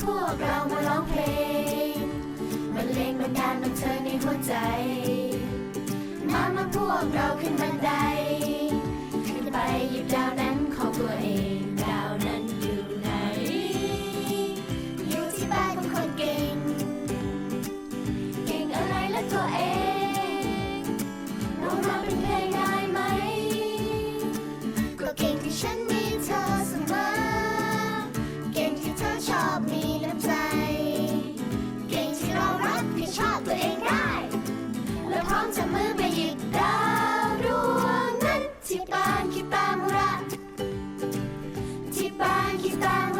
พวกเรามาร้องเพลงมันเลงมันดาลบันเธอในหัวใจ มามาพวกเราขึ้นบันได ขึ้นไปหยิบดาวนั้นของตัวเอง ดาวนั้นอยู่ไหน อยู่ที่บ้านของคนเก่ง เก่งอะไรและตัวเอง Bye.